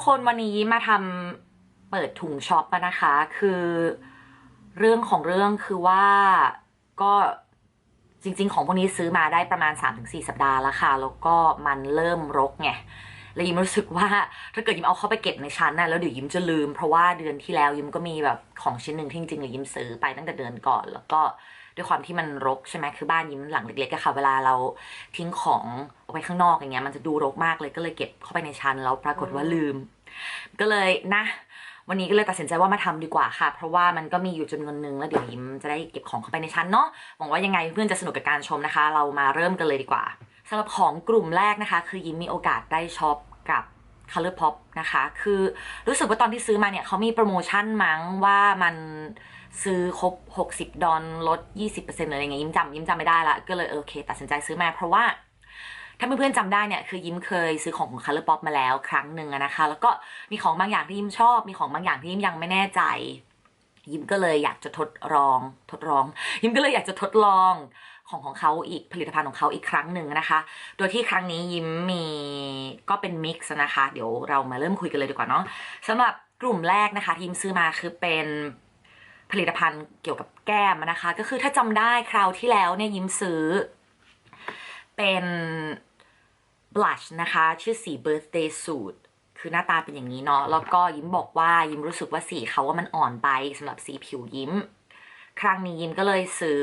กคนวันนี้มาทำเปิดถุงช็อปอะนะคะ คือเรื่องของเรื่องคือว่าก็จริง ๆ ของพวกนี้ซื้อมาได้ประมาณ 3-4 สัปดาห์แล้วค่ะ แล้วก็มันเริ่มรกไงแล้วยิมรู้สึกว่าถ้าเกิดยิมเอาเข้าไปเก็บในชั้นน่ะแล้วเดี๋ยวยิมจะลืม เพราะว่าเดือนที่แล้วยิมก็มีแบบของชิ้นหนึ่งที่จริงๆยิมซื้อไปตั้งแต่เดือนก่อน แล้วก็ ด้วยความที่มันรกใช่ไหมคือบ้านยิมหลังเล็กๆอะค่ะ เวลาเราทิ้งของออกไปข้างนอกอย่างเงี้ยมันจะดูรกมากเลยก็เลยเก็บเข้าไปในชั้นแล้วปรากฏว่าลืม ก็เลยนะ วันนี้ก็เลยตัดสินใจว่ามาทำดีกว่าค่ะ เพราะว่ามันก็มีอยู่จำนวนหนึ่งแล้วเดี๋ยวยิมจะได้เก็บของเข้าไปในชั้นเนาะหวังว่ายังไงเพื่อนจะสนุกกับการชมนะคะ เรามาเริ่มกันเลยดีกว่าสำหรับของกลุ่มแรกนะคะ คือยิมมีโอกาสได้ช็อปกับ Color Pop นะคะ คือรู้สึกว่าตอนที่ซื้อมาเนี่ยเขามีโปรโมชั่นมั้งว่ามัน ซื้อครบ 60 ดอลลด 20%อะไรเงี้ยยิ้มจำยิ้มจำไม่ได้ละก็เลยโอเค ตัดสินใจซื้อมาเพราะว่า ถ้าเพื่อนๆจำได้เนี่ยคือยิ้มเคยซื้อของของ Color Pop มาแล้วครั้งหนึ่งนะคะ แล้วก็มีของบางอย่างที่ยิ้มชอบ มีของบางอย่างที่ยิ้มยังไม่แน่ใจ ยิ้มก็เลยอยากจะทดลองทดลอง ยิ้มก็เลยอยากจะทดลองของของเขาอีกผลิตภัณฑ์ของเขาอีกครั้งหนึ่งนะคะ โดยที่ครั้งนี้ยิ้มมีก็เป็นมิกซ์นะคะ เดี๋ยวเรามาเริ่มคุยกันเลยดีกว่าเนาะสำหรับกลุ่มแรกนะคะที่ยิ้มซื้อมาคือเป็น ผลิตภัณฑ์เกี่ยวกับแก้มนะคะ ก็คือถ้าจำได้คราวที่แล้วเนี่ยยิ้มซื้อ เป็น blush นะคะ ชื่อสี birthday suit คือหน้าตาเป็นอย่างนี้เนาะแล้วก็ยิ้มบอกว่ายิ้มรู้สึกว่าสีเขาว่ามันอ่อนไปสำหรับสีผิวยิ้ม ครั้งนี้ยิ้มก็เลยซื้อ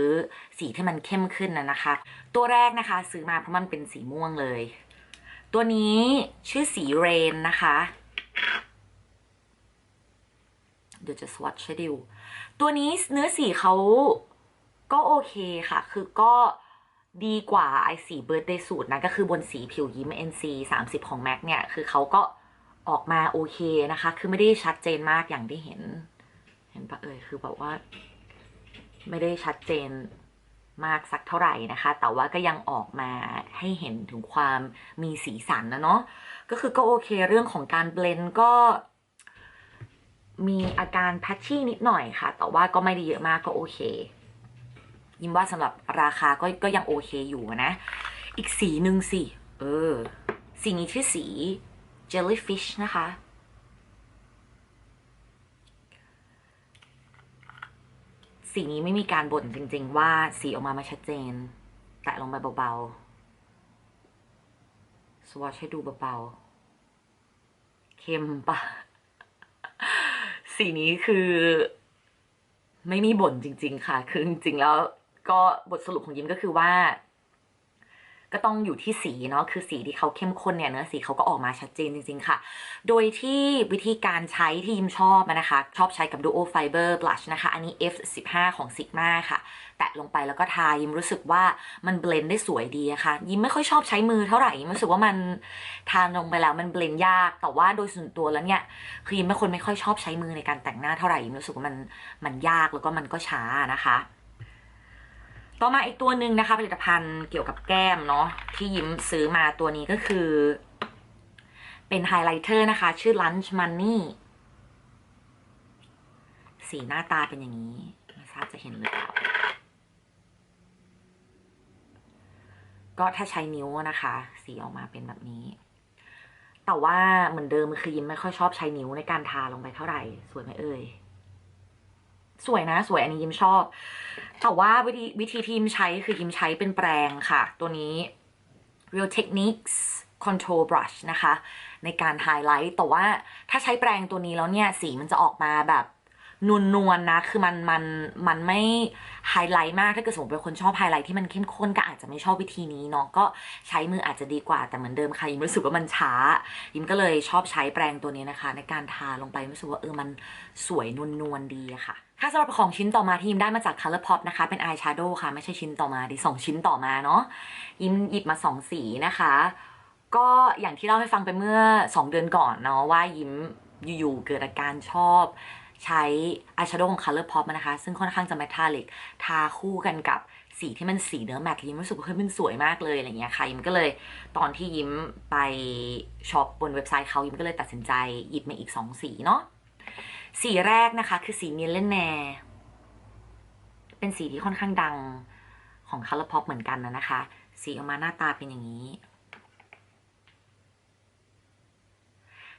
สีที่มันเข้มขึ้นนะนะคะ ตัวแรกนะคะซื้อมาเพราะมันเป็นสีม่วงเลย ตัวนี้ชื่อสีเรนนะคะ เดี๋ยวจะสวอตให้ดู ตัวนี้เนื้อสีเขาก็โอเคค่ะ คือก็ดีกว่าไอสีเบิร์ดเดย์สูตรนะ ก็คือบนสีผิวยิ้ม NC 30 ของ MAC เนี่ย คือเขาก็ออกมาโอเคนะคะ คือไม่ได้ชัดเจนมากอย่างที่เห็น เห็นปะเอ่ย คือแบบว่า ไม่ได้ชัดเจนมากสักเท่าไหร่นะคะ แต่ว่าก็ยังออกมาให้เห็นถึงความมีสีสันนะเนาะ ก็คือก็โอเคเรื่องของการเบลนด์ก็ มีอาการแพชชี่นิดหน่อยค่ะ แต่ว่าก็ไม่ได้เยอะมากก็โอเค ยิ้มว่าสำหรับราคาก็ก็ยังโอเคอยู่นะ อีกสีหนึ่งสิ เออ สีนี้ชื่อสี jellyfish นะคะ สีนี้ไม่มีการบ่นจริงๆ ว่าสีออกมาไม่ชัดเจน แตะลงไปเบาๆ สวอชให้ดูเบาๆ เข้มปะ สีนี้คือไม่มีบ่นจริง ๆ ค่ะ คือจริงๆแล้วก็บทสรุปของยิ้มก็คือว่า ก็ต้องอยู่ที่สีเนาะ คือสีที่เขาเข้มข้นเนี่ยเนื้อสีเขาก็ออกมาชัดเจนจริง ๆ ค่ะ โดยที่วิธีการใช้ที่ยิ้มชอบนะคะ ชอบใช้กับ Duo Fiber Blush นะคะ อันนี้ F15 ของ Sigma ค่ะ แตะลงไปแล้วก็ทายิมรู้สึกว่ามันเบลนด์ได้สวยดีอะค่ะ ยิมไม่ค่อยชอบใช้มือเท่าไหร่ยิมรู้สึกว่ามันทาลงไปแล้วมันเบลนด์ยาก แต่ว่าโดยส่วนตัวแล้วเนี่ยคือยิมเป็นคนไม่ค่อยชอบใช้มือในการแต่งหน้าเท่าไหร่ยิมรู้สึกว่ามันมันยากแล้วก็มันก็ช้านะคะ ต่อมาอีกตัวหนึ่งนะคะ ผลิตภัณฑ์เกี่ยวกับแก้มเนาะที่ยิมซื้อมาตัวนี้ก็คือ เป็นไฮไลท์เตอร์นะคะ ชื่อ Lunch Money สีหน้าตาเป็นอย่างนี้ ไม่ทราบจะเห็นหรือเปล่า ก็ถ้าใช้นิ้วนะคะ สีออกมาเป็นแบบนี้ แต่ว่าเหมือนเดิมคือยิ้มไม่ค่อยชอบใช้นิ้วในการทาลงไปเท่าไหร่สวยไหมเอ่ยสวยนะสวยอันนี้ยิ้มชอบ แต่ว่าวิธีวิธีที่ยิ้มใช้คือยิ้มใช้เป็นแปรงค่ะ ตัวนี้ Real Techniques Control Brush นะคะ ในการไฮไลท์แต่ว่าถ้าใช้แปรงตัวนี้แล้วเนี่ย สีมันจะออกมาแบบ นวลนวลนะ คือมันมันมันไม่ไฮไลท์มาก ถ้าเกิดสมมติเป็นคนชอบไฮไลท์ที่มันเข้มข้นก็อาจจะไม่ชอบวิธีนี้เนาะ ก็ใช้มืออาจจะดีกว่า แต่เหมือนเดิมค่ะ ยิมรู้สึกว่ามันช้า ยิมก็เลยชอบใช้แปรงตัวนี้นะคะ ในการทาลงไปรู้สึกว่าเออ มันสวยนวลนวลดีอะค่ะถ้าสำหรับของชิ้นต่อมาที่ยิมได้มาจาก Color Pop นะคะ เป็นอายแชโดว์ค่ะ ไม่ใช่ชิ้นต่อมาดิสองชิ้นต่อมาเนาะ ยิมหยิบมาสองสีนะคะ ก็อย่างที่เล่าให้ฟังไปเมื่อ 2 เดือนก่อนเนาะว่ายิมอยู่ๆเกิดอาการชอบ ใช้อายแชโดว์ของ Color Pop นะคะ ซึ่งค่อนข้างจะเมทัลลิกทาคู่กันกับสีที่มันสีเนื้อแมทยิ้มรู้สึกว่าเฮ้ยมันสวยมากเลยอะไรเงี้ยค่ะยิ้มก็เลยตอนที่ยิ้มไปช็อปบนเว็บไซต์เขายิ้มก็เลยตัดสินใจหยิบมาอีก 2 สีเนาะสีแรกนะคะคือสีมิลเลนแนเป็นสีที่ค่อนข้างดังของ Color Pop เหมือนกันนะนะคะ สีออกมาหน้าตาเป็นอย่างนี้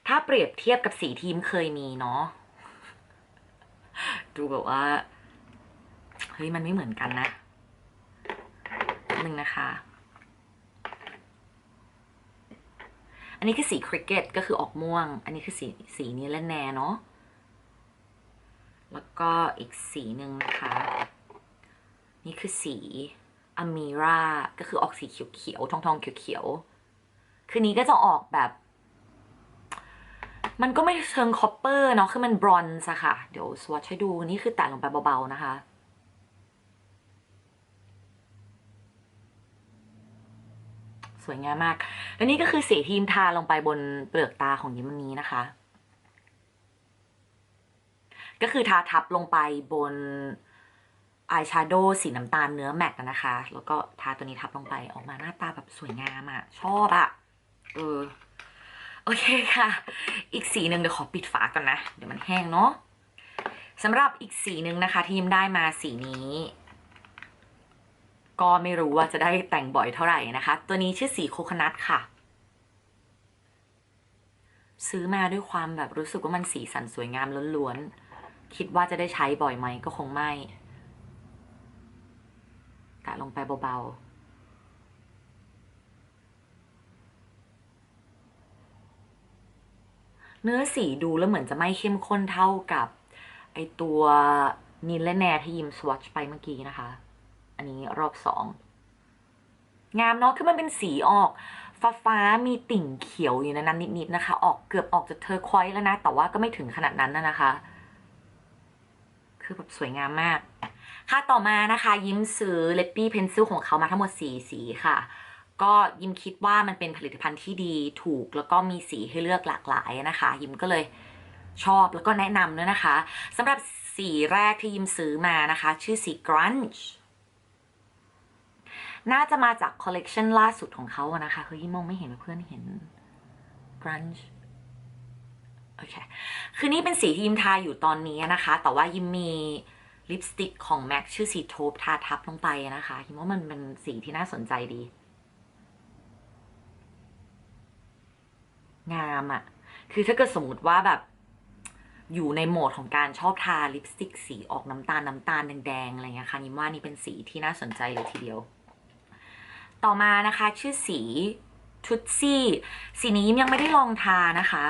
ถ้าเปรียบเทียบกับสีทีมเคยมีเนาะ ดูแบบว่า เฮ้ย มันไม่เหมือนกันนะหนึ่งนะคะ อันนี้คือสีคริกเก็ตก็คือออกม่วง อันนี้คือสีสีนี้และแนเนาะ แล้วก็อีกสีหนึ่งนะคะ นี่คือสีอ m มีราก็คือออกสีเขียวๆทองทองๆเขียวๆคือนี้ก็จะออกแบบ มันก็ไม่เชิงคอปเปอร์เนาะคือมันบรอนซ์อะค่ะ เดี๋ยวสวอชให้ดูนี่คือแตะลงไปเบาๆนะคะสวยงามมาก และนี่ก็คือสีทีมทาลงไปบนเปลือกตาของยิ้มวันนี้นะคะ ก็คือทาทับลงไปบนอายแชโดว์สีน้ำตาลเนื้อแมตต์นะคะ แล้วก็ทาตัวนี้ทับลงไปออกมาหน้าตาแบบสวยงามอะชอบอะ เออ โอเคค่ะ อีกสีหนึ่งเดี๋ยวขอปิดฝาก่อนนะ เดี๋ยวมันแห้งเนาะสำหรับอีกสีหนึ่งนะคะ ที่ยิมได้มาสีนี้ ก็ไม่รู้ว่าจะได้แต่งบ่อยเท่าไหร่นะคะ ตัวนี้ชื่อสีโคคนัทค่ะ ซื้อมาด้วยความแบบรู้สึกว่ามันสีสันสวยงามล้วนๆ คิดว่าจะได้ใช้บ่อยไหมก็คงไม่ กะลงไปเบาๆ เนื้อสีดูแล้วเหมือนจะไม่เข้มข้นเท่ากับ ไอตัวนินและแนที่ยิมสวอชไปเมื่อกี้นะคะ อันนี้รอบสองงามเนาะคือมันเป็นสีออกฟ้าฟ้ามีติ่งเขียวอยู่ในนั้นนิดๆนะคะ ออกเกือบออกจากเทอร์ควอยซ์แล้วนะ แต่ว่าก็ไม่ถึงขนาดนั้นนะนะคะ คือแบบสวยงามมาก ค่ะต่อมานะคะ ยิ้มซื้อเลปปี้เพนซิลของเขามาทั้งหมด4สีค่ะ ก็ยิมคิดว่ามันเป็นผลิตภัณฑ์ที่ดีถูกแล้วก็มีสีให้เลือกหลากหลายนะคะ ยิมก็เลยชอบแล้วก็แนะนำด้วยนะคะสำหรับสีแรกที่ยิมซื้อมานะคะ ชื่อสี grunge น่าจะมาจากคอลเลกชันล่าสุดของเขาอะนะคะเฮ้ยมองไม่เห็นเพื่อนเห็น grunge โอเค คือนี่เป็นสีที่ยิมทาอยู่ตอนนี้นะคะ แต่ว่ายิมมีลิปสติกของ MAC ชื่อสีโทปทาทับลงไปนะคะยิมว่ามันเป็นสีที่น่าสนใจดี งามอะ่ะ คือถ้าเกิดสมมติว่าแบบ อยู่ในโหมดของการชอบทาลิปสติกสีออกน้ำตาลน้ำตาลแดงๆอะไรเงี้ยค่ะนิมว่านี่เป็นสีที่น่าสนใจเลยทีเดียว ต่อมานะคะ ชื่อสีชุดซี่ สีนี้ยิมยังไม่ได้ลองทานะคะ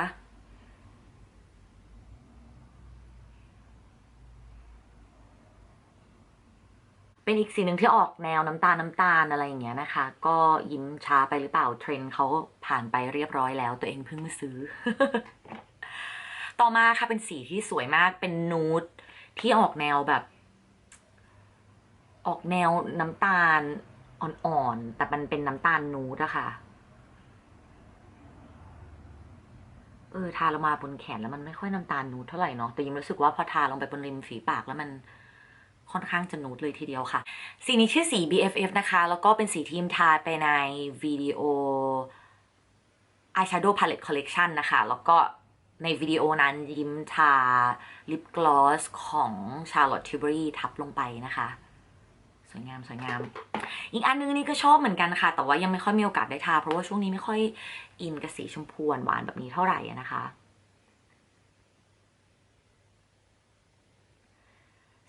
เป็นอีกสีหนึ่งที่ออกแนวน้ำตาลน้ำตาลอะไรอย่างเงี้ยนะคะ ก็ยิ้มช้าไปหรือเปล่าเทรนเขาผ่านไปเรียบร้อยแล้ว ตัวเองเพิ่งมาซื้อ ต่อมาค่ะเป็นสีที่สวยมากเป็นนูดที่ออกแนวแบบ ออกแนวน้ำตาลอ่อนๆแต่มันเป็นน้ำตาลนูดอะค่ะเออทาลงมาบนแขนแล้วมันไม่ค่อยน้ำตาลนูดเท่าไหร่เนาะแต่ยิ้มรู้สึกว่าพอทาลงไปบนริมฝีปากแล้วมัน ค่อนข้างจะนูดเลยทีเดียวค่ะ สีนี้ชื่อสี BFF นะคะ แล้วก็เป็นสีที่ยิมทาไปในวิดีโอ Eyeshadow Palette Collection นะคะ แล้วก็ในวิดีโอนั้นยิ้มทาลิปกลอสของ Charlotte Tilbury ทับลงไปนะคะ สวยงามสวยงาม อีกอันนึงนี่ก็ชอบเหมือนกันค่ะ แต่ว่ายังไม่ค่อยมีโอกาสได้ทา เพราะว่าช่วงนี้ไม่ค่อยอินกับสีชมพูหวานแบบนี้เท่าไหร่นะคะ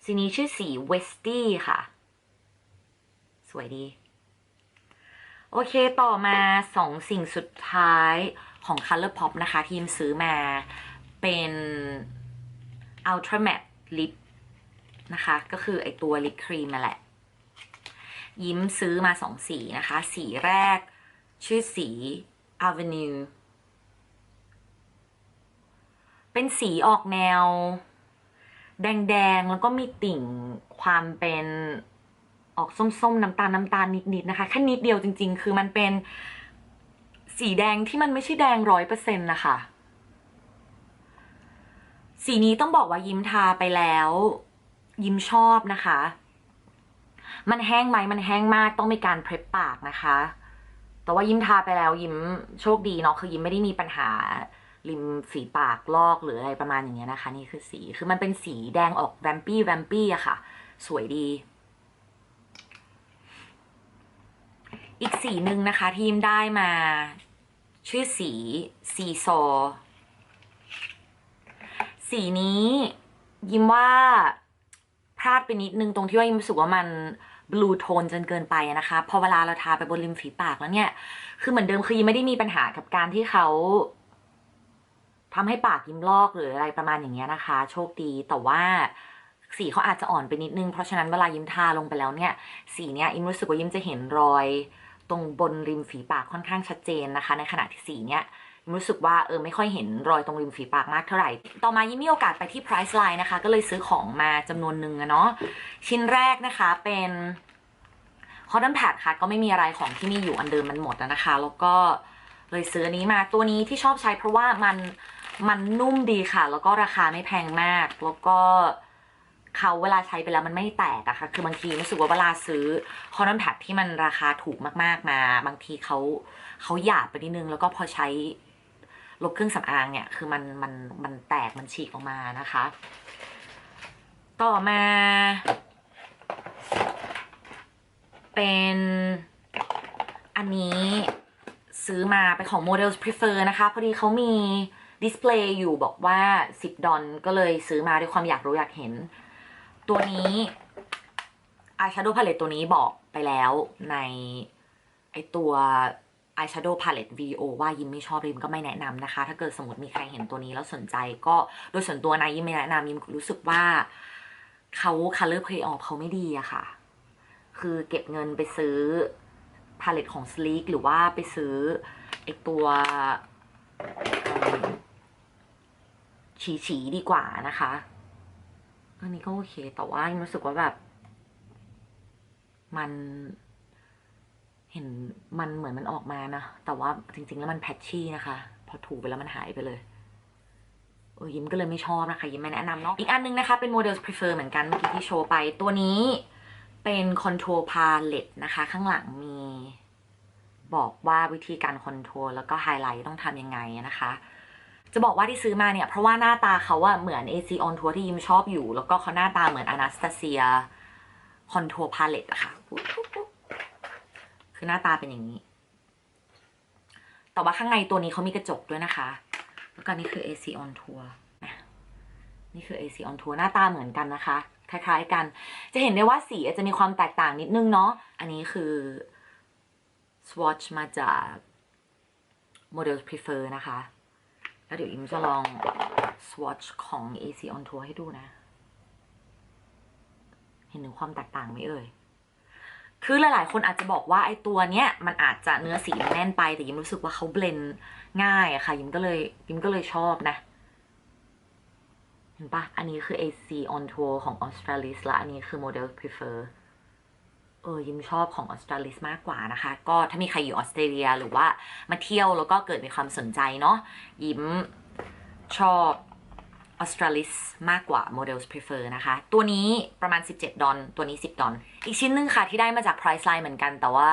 สีนี้ชื่อสีเวสตี้ค่ะ สวยดี โอเคต่อมาสองสิ่งสุดท้ายของ ColourPop นะคะ ทีมซื้อมาเป็น Ultra Matte Lip นะคะ ก็คือไอตัวลิปครีมนั่นแหละ ยิ้มซื้อมาสองสีนะคะ สีแรกชื่อสี Avenue เป็นสีออกแนว แดงๆ แล้วก็มีติ่งความเป็นออกส้มๆ น้ำตาลน้ำตาลนิดๆนะคะแค่นิดเดียวจริง ๆ คือมันเป็นสีแดงที่มันไม่ใช่แดงร้อยเปอร์เซ็นต์นะคะ สีนี้ต้องบอกว่ายิ้มทาไปแล้ว ยิ้มชอบนะคะ มันแห้งไหมมันแห้งมากต้องมีการเพรปปากนะคะ แต่ว่ายิ้มทาไปแล้วยิ้มโชคดีเนาะคือยิ้มไม่ได้มีปัญหา ริมฝีปากลอกหรืออะไรประมาณอย่างเงี้ยนะคะ นี่คือสีคือมันเป็นสีแดงออกแวมปี้แวมปี้อะค่ะ สวยดี อีกสีหนึ่งนะคะที่ยิมได้มา ชื่อสีซีโซ สีนี้ยิ้มว่าพลาดไปนิดนึงตรงที่ว่ายิ้มรู้สึกว่ามันบลูโทนจนเกินไปนะคะ พอเวลาเราทาไปบนริมฝีปากแล้วเนี่ย คือเหมือนเดิมคือยิ้มไม่ได้มีปัญหากับการที่เขา ทำให้ปากยิ้มลอกหรืออะไรประมาณอย่างเงี้ยนะคะ โชคดีแต่ว่าสีเขาอาจจะอ่อนไปนิดนึง เพราะฉะนั้นเวลายิ้มทาลงไปแล้วเนี่ยสีเนี้ยยิ้มรู้สึกว่ายิ้มจะเห็นรอย ตรงบนริมฝีปากค่อนข้างชัดเจนนะคะ ในขณะที่สีเนี้ยรู้สึกว่าเออไม่ค่อยเห็นรอยตรงริมฝีปากมากเท่าไหร่ ต่อมายิ้มมีโอกาสไปที่ Price Line นะคะ ก็เลยซื้อของมาจำนวนหนึ่งอะเนาะ ชิ้นแรกนะคะเป็น Cotton Pad ค่ะ ก็ไม่มีอะไรของที่มีอยู่อันเดิมมันหมดแล้วนะคะ แล้วก็เลยซื้ออันนี้มาตัวนี้ที่ชอบใช้เพราะว่ามัน มันนุ่มดีค่ะ แล้วก็ราคาไม่แพงมาก แล้วก็เขาเวลาใช้ไปแล้วมันไม่แตกอะค่ะ คือบางทีรู้สึกว่าเวลาซื้อคอน t อนแพดที่มันราคาถูกมากๆมา บางทีเขาเขาหยาบไปนิดนึง แล้วก็พอใช้ลบเครื่องสำอางเนี่ย คือมันมันมันแตกมันฉีกออกมานะคะ ต่อมา เป็นอันนี้ซื้อมาเป็นของ Models Prefer นะคะ พอดีเขามี ดิสเพลย์อยู่บอกว่า 10 ดอลก็เลยซื้อมาด้วยความอยากรู้อยากเห็น ตัวนี้ Eyeshadow Palette ตัวนี้บอกไปแล้วในไอตัว Eyeshadow Palette VO ว่ายิมไม่ชอบยิมก็ไม่แนะนำนะคะ ถ้าเกิดสมมติมีใครเห็นตัวนี้แล้วสนใจก็โดยส่วนตัวนะยิมไม่แนะนำยิมรู้สึกว่าเขา color play off เขาไม่ดีอะค่ะ คือเก็บเงินไปซื้อพาเลตของ Sleek หรือว่าไปซื้อไอตัว ฉีฉีดีกว่านะคะ อันนี้ก็โอเค แต่ว่ารู้สึกว่าแบบ มัน เห็นมันเหมือนมันออกมานะ แต่ว่าจริง ๆ แล้วมันแพทชี่นะคะ พอถูไปแล้วมันหายไปเลยเออยิ้มก็เลยไม่ชอบนะคะ ยิ้มไม่แนะนำเนาะอีกอันนึงนะคะ เป็น Models Prefer เหมือนกันเมื่อกี้ที่โชว์ไปตัวนี้เป็นคอนโทร l พาเลตนะคะ ข้างหลังมี บอกว่าวิธีการคอนโทรลแล้วก็ไฮไลท์ต้องทำยังไงนะคะ จะบอกว่าที่ซื้อมาเนี่ย เพราะว่าหน้าตาเขาอะเหมือน AC on tour ที่ยิมชอบอยู่ แล้วก็เขาหน้าตาเหมือน Anastasia Contour Palette อะค่ะ คือหน้าตาเป็นอย่างนี้ แต่ว่าข้างในตัวนี้เขามีกระจกด้วยนะคะ แล้วก็นี่คือ AC on tour นี่คือ AC on tour หน้าตาเหมือนกันนะคะ คล้ายๆกัน จะเห็นได้ว่าสีอาจจะมีความแตกต่างนิดนึงเนาะ อันนี้คือ swatch มาจาก Models Prefer นะคะ แล้วเดี๋ยวอิมจะลอง swatch ของ AC on tour ให้ดูนะ เห็นถึงความแตกต่างไหมเอ่ย คือหลายๆ คนอาจจะบอกว่าไอ้ตัวเนี้ย มันอาจจะเนื้อสีแน่นไป แต่ยิมรู้สึกว่าเขาเบลนง่ายอะค่ะ ยิมก็เลยยิมก็เลยชอบนะ เห็นปะอันนี้คือ AC on tour ของ Australis และอันนี้คือ Model Prefer เออยิมชอบของ Australis มากกว่านะคะ ก็ถ้ามีใครอยู่ออสเตรเลียหรือว่ามาเที่ยวแล้วก็เกิดมีความสนใจเนาะยิมชอบ Australis มากกว่า Models Prefer นะคะ ตัวนี้ประมาณ 17 ดอลตัวนี้ 10 ดอลอีกชิ้นหนึ่งค่ะที่ได้มาจาก Price Line เหมือนกัน แต่ว่า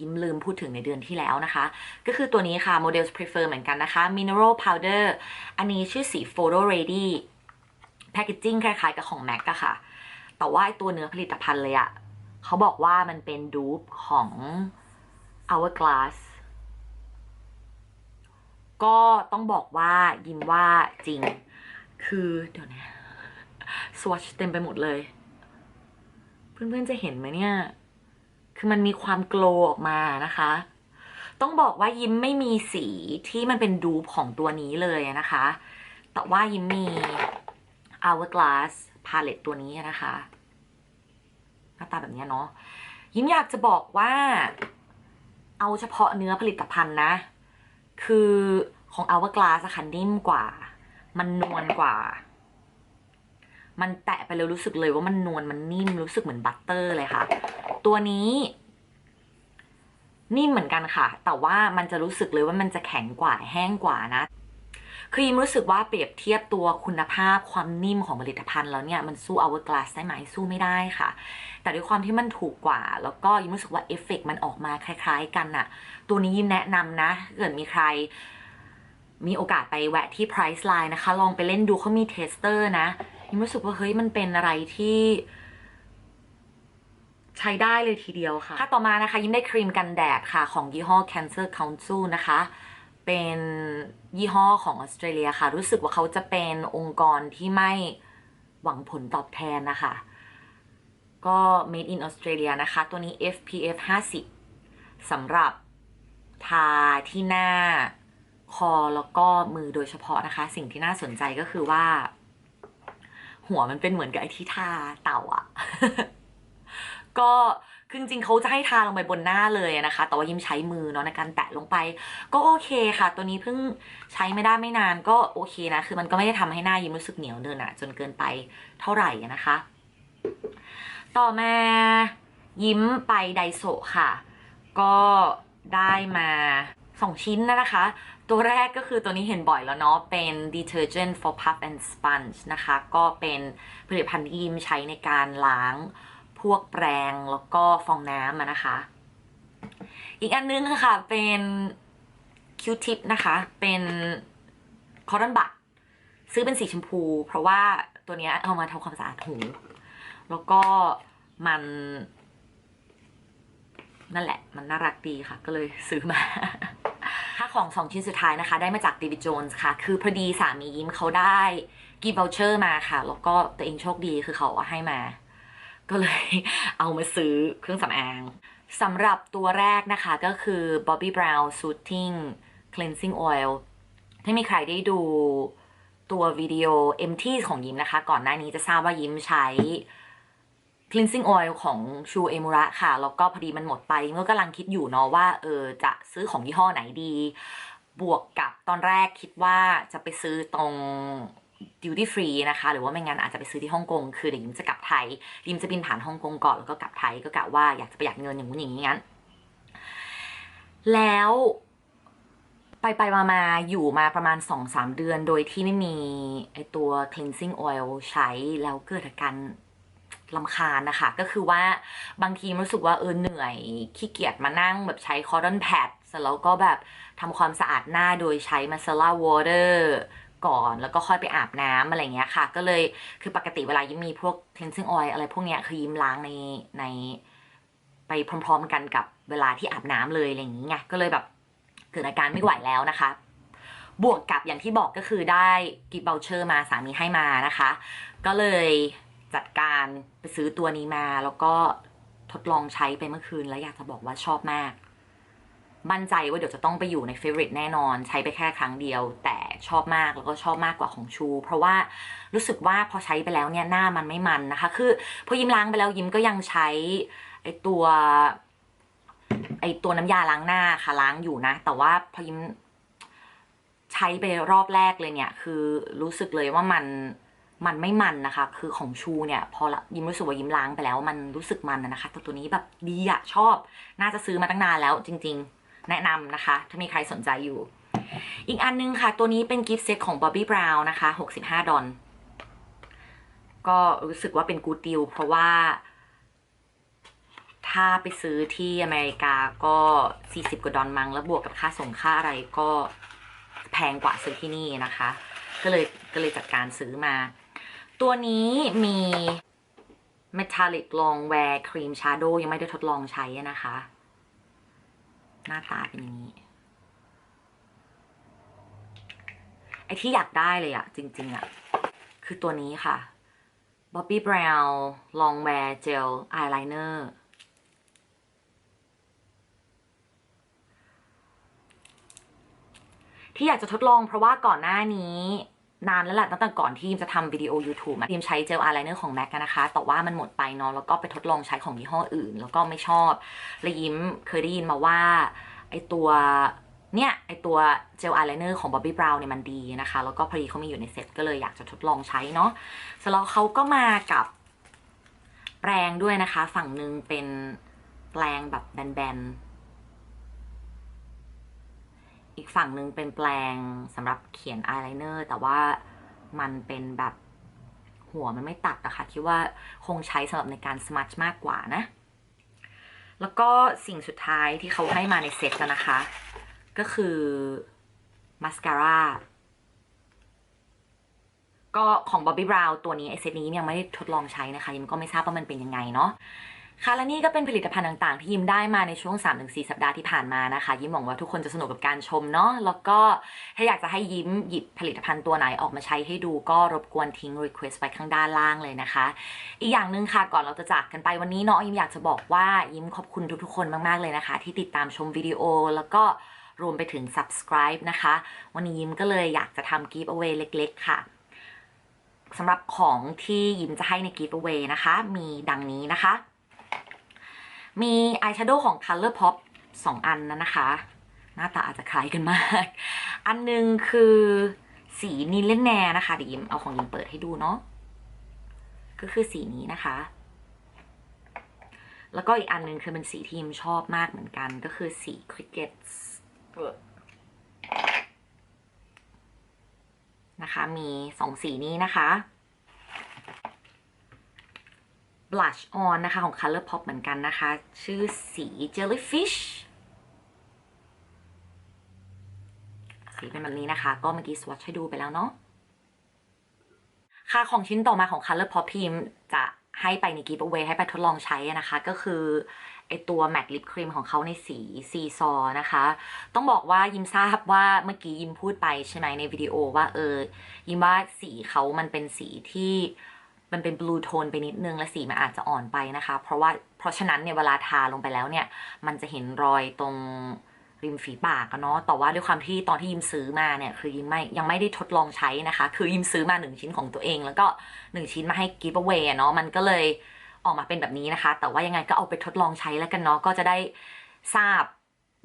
ยิ้มลืมพูดถึงในเดือนที่แล้วนะคะ ก็คือตัวนี้ค่ะ Models Prefer เหมือนกันนะคะ Mineral Powder อันนี้ชื่อสี Photo Ready Packaging คล้ายๆกับของ MAC อะค่ะ แต่ว่าไอตัวเนื้อผลิตภัณฑ์เลยอะ เขาบอกว่ามันเป็นดูปของ Hourglass ก็ต้องบอกว่ายิมว่าจริง คือเดี๋ยวนะสว t ชเต็มไปหมดเลย เพื่อนๆจะเห็นไหมเนี่ย คือมันมีความโกลออกมานะคะ ต้องบอกว่ายิ้มไม่มีสีที่มันเป็นดูปของตัวนี้เลยนะคะ แต่ว่ายิ้มมี Hourglass Palette ตัวนี้นะคะ หน้าตาแบบนี้เนาะยิ้มอยากจะบอกว่า เอาเฉพาะเนื้อผลิตภัณฑ์นะ คือของ Hourglass ค่ะนิ่มกว่า มันนวลกว่า มันแตะไปแล้วรู้สึกเลยว่ามันนวลมันนิ่มรู้สึกเหมือนบัตเตอร์เลยค่ะ ตัวนี้นิ่มเหมือนกันค่ะ แต่ว่ามันจะรู้สึกเลยว่ามันจะแข็งกว่าแห้งกว่านะ คือยิมรู้สึกว่าเปรียบเทียบตัวคุณภาพความนิ่มของผลิตภัณฑ์แล้วเนี่ยมันสู้ Hourglass ได้ไหมสู้ไม่ได้ค่ะ แต่ด้วยความที่มันถูกกว่า แล้วก็ยิมรู้สึกว่าเอฟเฟกต์มันออกมาคล้ายๆ กันน่ะตัวนี้ยิมแนะนำนะถ้าเกิดมีใครมีโอกาสไปแวะที่ Price Line นะคะ ลองไปเล่นดูเขามีเทสเตอร์นะยิมรู้สึกว่าเฮ้ยมันเป็นอะไรที่ใช้ได้เลยทีเดียวค่ะ ค่ะต่อมานะคะ ยิมได้ครีมกันแดดค่ะ ของยี่ห้อ Cancer Council นะคะ เป็นยี่ห้อของออสเตรเลียค่ะ รู้สึกว่าเขาจะเป็นองค์กรที่ไม่หวังผลตอบแทนนะคะ ก็ made in Australia นะคะ ตัวนี้ FPF 50สำหรับทาที่หน้าคอแล้วก็มือโดยเฉพาะนะคะ สิ่งที่น่าสนใจก็คือว่า หัวมันเป็นเหมือนกับไอ้ที่ทาเต่าอะก็ คือจริงเขาจะให้ทาลงไปบนหน้าเลยนะคะ แต่ว่ายิ้มใช้มือเนาะในการแตะลงไป ก็โอเคค่ะ ตัวนี้เพิ่งใช้ไม่ได้ไม่นานก็โอเคนะ คือมันก็ไม่ได้ทำให้หน้ายิ้มรู้สึกเหนียวเนินอะจนเกินไปเท่าไหร่นะคะ ต่อมายิ้มไปไดโซค่ะ ก็ได้มาสองชิ้นนะคะ ตัวแรกก็คือตัวนี้เห็นบ่อยแล้วเนาะ เป็น detergent for puff and sponge นะคะ ก็เป็นผลิตภัณฑ์ที่ยิ้มใช้ในการล้าง พวกแปรงแล้วก็ฟองน้ำนะคะ อีกอันนึงค่ะเป็น Q-tip นะคะ เป็นคอร์ o อนบัตซื้อเป็นสีชมพู เพราะว่าตัวเนี้ยเอามาทำความสะอาดหู แล้วก็มัน นั่นแหละ มันน่ารักดีค่ะ ก็เลยซื้อมาค่าของสองชิ้นสุดท้ายนะคะ ได้มาจาก David Jones ค่ะ คือพอดีสามียิ้มเขาได้กิฟต์วลเชอร์มาค่ะ แล้วก็ตัวเองโชคดีคือเขาเอาให้มา ก็เลยเอามาซื้อเครื่องสำอางสำหรับตัวแรกนะคะก็คือ Bobbi Brown Soothing Cleansing Oil ถ้ามีใครได้ดูตัววิดีโอ MT ของยิ้มนะคะ ก่อนหน้านี้จะทราบว่ายิ้มใช้ cleansing oil ของชูเอมูระค่ะ แล้วก็พอดีมันหมดไปยิ้มก็กำลังคิดอยู่เนาะว่าเออจะซื้อของยี่ห้อไหนดี บวกกับตอนแรกคิดว่าจะไปซื้อตรง duty free นะคะหรือว่าไม่งั้นอาจจะไปซื้อที่ฮ่องกงคือเดี๋ยวยิมจะกลับไทยยิมจะบินผ่านฮ่องกงก่อนแล้วก็กลับไทยก็กะว่าอยากจะประหยัดเงินอย่างนู้นอย่างนี้งั้น แล้วไปไปมามาอยู่มาประมาณ 2-3 เดือนโดยที่ไม่มีไอตัว cleansing oil ใช้แล้วเกิดอาการลำคาญนะคะ ก็คือว่าบางทีรู้สึกว่าเออเหนื่อยขี้เกียจมานั่งแบบใช้ cotton pad เสร็จแล้วก็แบบทำความสะอาดหน้าโดยใช้ masala water ก่อนแล้วก็ค่อยไปอาบน้ำอะไรเงี้ยค่ะ ก็เลยคือปกติเวลายิ้มมีพวก cleansing oil อะไรพวกเนี้ยคือยิ้มล้างในในไปพร้อม ๆ กันกับเวลาที่อาบน้ำเลยอะไรอย่างนี้ไงก็เลยแบบเกิดอาการไม่ไหวแล้วนะคะ บวกกับอย่างที่บอกก็คือได้กิฟต์เบลเชอร์มาสามีให้มานะคะ ก็เลยจัดการไปซื้อตัวนี้มาแล้วก็ทดลองใช้ไปเมื่อคืนแล้วอยากจะบอกว่าชอบมาก มั่นใจว่าเดี๋ยวจะต้องไปอยู่ในเฟ v o r ริ e แน่นอน ใช้ไปแค่ครั้งเดียว แต่ชอบมากแล้วก็ชอบมากกว่าของชู เพราะว่ารู้สึกว่าพอใช้ไปแล้วเนี่ยหน้ามันไม่มันนะคะ คือพอยิ้มล้างไปแล้วยิ้มก็ยังใช้ไอตัวไอตัวน้ำยาล้างหน้าค่ะล้างอยู่นะ แต่ว่าพอยิ้มใช้ไปรอบแรกเลยเนี่ย คือรู้สึกเลยว่ามันมันไม่มันนะคะ คือของชูเนี่ย พอละยิ้มรู้สึกว่ายิ้มล้างไปแล้ว มันรู้สึกมันนะคะแต่ตัวนี้แบบดีอะชอบ น่าจะซื้อมาตั้งนานแล้วจริง ๆ แนะนำนะคะ ถ้ามีใครสนใจอยู่ อีกอันนึงค่ะ ตัวนี้เป็นกิฟต์เซตของ Bobbi Brown นะคะ 65 ดอลก็รู้สึกว่าเป็นกูดดิลเพราะว่า ถ้าไปซื้อที่อเมริกาก็ 40 กว่าดอลมั้งแล้วบวกกับค่าส่งค่าอะไรก็แพงกว่าซื้อที่นี่นะคะ ก็เลยก็เลยจัดการซื้อมา ตัวนี้มี Metallic Long Wear Cream Shadow ยังไม่ได้ทดลองใช้นะคะ หน้าตาเป็นอย่างนี้ ไอที่อยากได้เลยอะจริง ๆอะคือตัวนี้ค่ะ Bobbi Brown Long Wear Gel Eyeliner ที่อยากจะทดลองเพราะว่าก่อนหน้านี้ นานแล้วแหละตั้งแต่ก่อนที่ยิมจะทำวิดีโอ YouTube ยิมใช้เจลอายไลเนอร์ของ MAC นะคะ แต่ว่ามันหมดไปเนาะแล้วก็ไปทดลองใช้ของยี่ห้ออื่น แล้วก็ไม่ชอบและยิมเคยได้ยินมาว่าไอตัวเนี่ยไอตัวเจลอายไลเนอร์ของ Bobbi Brown เนี่ยมันดีนะคะ แล้วก็พอดีเขามีอยู่ในเซ็ตก็เลยอยากจะทดลองใช้เนาะเสร็จแล้วเขาก็มากับแปรงด้วยนะคะ ฝั่งหนึ่งเป็นแปรงแบบแบนๆ อีกฝั่งหนึ่งเป็นแปลงสำหรับเขียนอายไลเนอร์แต่ว่ามันเป็นแบบหัวมันไม่ตัดอะค่ะคิดว่าคงใช้สำหรับในการสมัชมากกว่านะ แล้วก็สิ่งสุดท้ายที่เขาให้มาในเซ็ตแล้วนะคะ ก็คือมาสคาร่าก็ของ Bobbi Brown ตัวนี้ไอเซตนี้ยังไม่ได้ทดลองใช้นะคะ ยังก็ไม่ทราบว่ามันเป็นยังไงเนาะ ค่ะและนี่ก็เป็นผลิตภัณฑ์ต่างๆ ที่ยิมได้มาในช่วง 3-4 สัปดาห์ที่ผ่านมานะคะ ยิ้มหวังว่าทุกคนจะสนุกกับการชมเนาะแล้วก็ถ้าอยากจะให้ยิ้มหยิบผลิตภัณฑ์ตัวไหนออกมาใช้ให้ดูก็รบกวนทิ้ง request ไว้ข้างด้านล่างเลยนะคะ อีกอย่างหนึ่งค่ะก่อนเราจะจากกันไปวันนี้เนาะยิ้มอยากจะบอกว่ายิ้มขอบคุณทุกๆ คนมากๆเลยนะคะ ที่ติดตามชมวิดีโอแล้วก็รวมไปถึง subscribe นะคะ วันนี้ยิ้มก็เลยอยากจะทำ give away เล็ก ๆ ค่ะสำหรับของที่ยิ้มจะให้ใน give away นะคะ มีดังนี้นะคะ มีอายแชโดว์ของ Color Pop สองอันนะนะคะ หน้าตาอาจจะคล้ายกันมาก อันหนึงคือสีนิลเลนแนนะคะเดี๋ยวยิมเอาของยิมเปิดให้ดูเนาะก็คือสีนี้นะคะ แล้วก็อีกอันนึงคือเป็นสีที่ยิมชอบมากเหมือนกันก็คือสีคริกเก็ตนะคะ มีสองสีนี้นะคะ blush on นะคะของ Color Pop เหมือนกันนะคะ ชื่อสี jellyfish สีเป็นแบบนี้นะคะ ก็เมื่อกี้สวอชให้ดูไปแล้วเนาะค่ะของชิ้นต่อมาของ Color Pop พิมจะให้ไปใน give away ให้ไปทดลองใช้นะคะ ก็คือไอตัว matte lip cream ของเขาในสีซีซอนะคะ ต้องบอกว่ายิมทราบว่าเมื่อกี้ยิมพูดไปใช่ไหมในวิดีโอว่าเออยิมว่าสีเขามันเป็นสีที่ มันเป็นบลูโทนไปนิดนึง และสีมันอาจจะอ่อนไปนะคะ เพราะว่าเพราะฉะนั้นเนี่ยเวลาทาลงไปแล้วเนี่ย มันจะเห็นรอยตรงริมฝีปากเนาะแต่ว่าด้วยความที่ตอนที่ยิมซื้อมาเนี่ย คือยิมไม่ยังไม่ได้ทดลองใช้นะคะ คือยิมซื้อมาหนึ่งชิ้นของตัวเอง แล้วก็หนึ่งชิ้นมาให้กิฟต์เวย์เนาะมันก็เลยออกมาเป็นแบบนี้นะคะ แต่ว่ายังไงก็เอาไปทดลองใช้แล้วกันเนาะก็จะได้ทราบ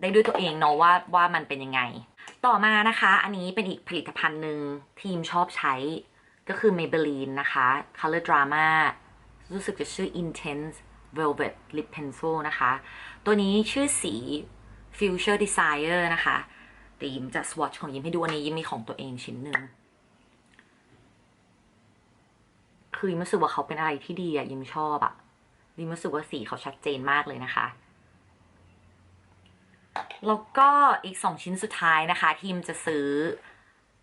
ได้ด้วยตัวเองเนาะว่าว่ามันเป็นยังไง ต่อมานะคะ อันนี้เป็นอีกผลิตภัณฑ์หนึ่งทีมชอบใช้ ก็คือ Maybelline นะคะ Color Drama รู้สึกจะชื่อ Intense Velvet Lip Pencil นะคะ ตัวนี้ชื่อสี Future Desire นะคะแต่ยิมจะ swatch ของยิมให้ดูอันนี้ยิมมีของตัวเองชิ้นหนึ่งคือยิมรู้สึกว่าเขาเป็นอะไรที่ดีอะยิมชอบอะยิมรู้สึกว่าสีเขาชัดเจนมากเลยนะคะ แล้วก็อีกสองชิ้นสุดท้ายนะคะทีมจะซื้อ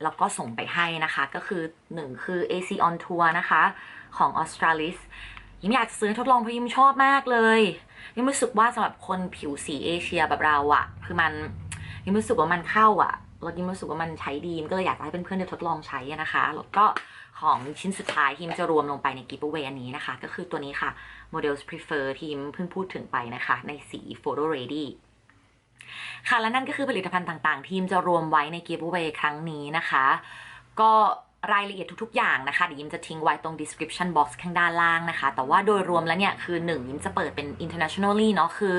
แล้วก็ส่งไปให้นะคะ ก็คือหนึ่งคือ AC on Tour นะคะ ของ Australis ยิมอยากซื้อทดลองเพราะยิมชอบมากเลยยิมรู้สึกว่าสำหรับคนผิวสีเอเชียแบบเราอะคือมันยิมรู้สึกว่ามันเข้าอะแล้วยิมรู้สึกว่ามันใช้ดีมก็เลยอยากให้เพื่อนๆได้ทดลองใช้นะคะแล้วก็ของชิ้นสุดท้ายที่ยิมจะรวมลงไปใน giveaway อันนี้นะคะ ก็คือตัวนี้ค่ะ Models Prefer ที่ยิมเพิ่งพูดถึงไปนะคะ ในสี Photo Ready ค่ะและนั่นก็คือผลิตภัณฑ์ต่างๆ ทีมจะรวมไว้ใน giveaway ครั้งนี้นะคะ ก็รายละเอียดทุกๆ อย่างนะคะเดี๋ยวยิมจะทิ้งไว้ตรง description box ข้างด้านล่างนะคะ แต่ว่าโดยรวมแล้วเนี่ยคือหนึ่งยิมจะเปิดเป็น internationally เนาะคือ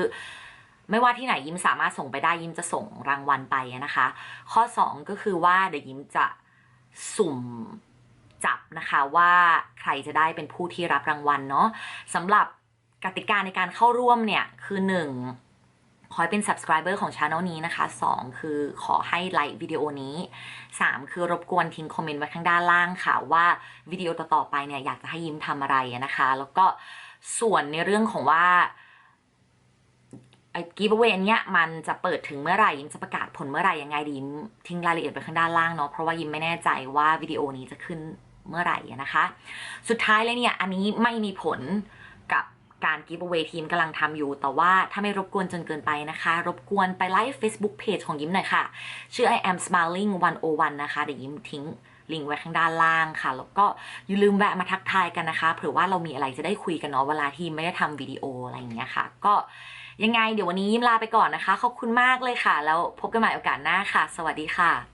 ไม่ว่าที่ไหนยิมสามารถส่งไปได้ยิมจะส่งรางวัลไปนะคะ ข้อ 2 ก็คือว่าเดี๋ยวยิมจะสุ่มจับนะคะว่าใครจะได้เป็นผู้ที่รับรางวัลเนาะสำหรับกติกาในการเข้าร่วมเนี่ยคือ 1 ขอให้เป็น subscriber ของ channel นี้นะคะ 2 คือขอให้ไลค์วิดีโอนี้ 3 คือรบกวนทิ้งคอมเมนต์ไว้ข้างด้านล่างค่ะ ว่าวิดีโอต่อๆไปเนี่ยอยากจะให้ยิ้มทำอะไรนะคะ แล้วก็ส่วนในเรื่องของว่าไอ้กิฟต์เวอันเนี้ยมันจะเปิดถึงเมื่อไหร่ยิ้มจะประกาศผลเมื่อไหร่ยังไงดียิ้มทิ้งรายละเอียดไว้ข้างด้านล่างเนาะเพราะว่ายิ้มไม่แน่ใจว่าวิดีโอนี้จะขึ้นเมื่อไหร่นะคะ สุดท้ายเลยเนี่ยอันนี้ไม่มีผล การกิฟต์เวทีมกำลังทำอยู่ แต่ว่าถ้าไม่รบกวนจนเกินไปนะคะ รบกวนไปไลฟ์ Facebook Page ของยิ้มหน่อยค่ะ ชื่อ I am smiling 101 นะคะ เดี๋ยวยิ้มทิ้งลิงก์ไว้ข้างด้านล่างค่ะ แล้วก็อย่าลืมแวะมาทักทายกันนะคะ เผื่อว่าเรามีอะไรจะได้คุยกันเนาะเวลาที่ไม่ได้ทำวิดีโออะไรอย่างเงี้ยค่ะ ก็ยังไงเดี๋ยววันนี้ยิ้มลาไปก่อนนะคะ ขอบคุณมากเลยค่ะ แล้วพบกันใหม่โอกาสหน้าค่ะ สวัสดีค่ะ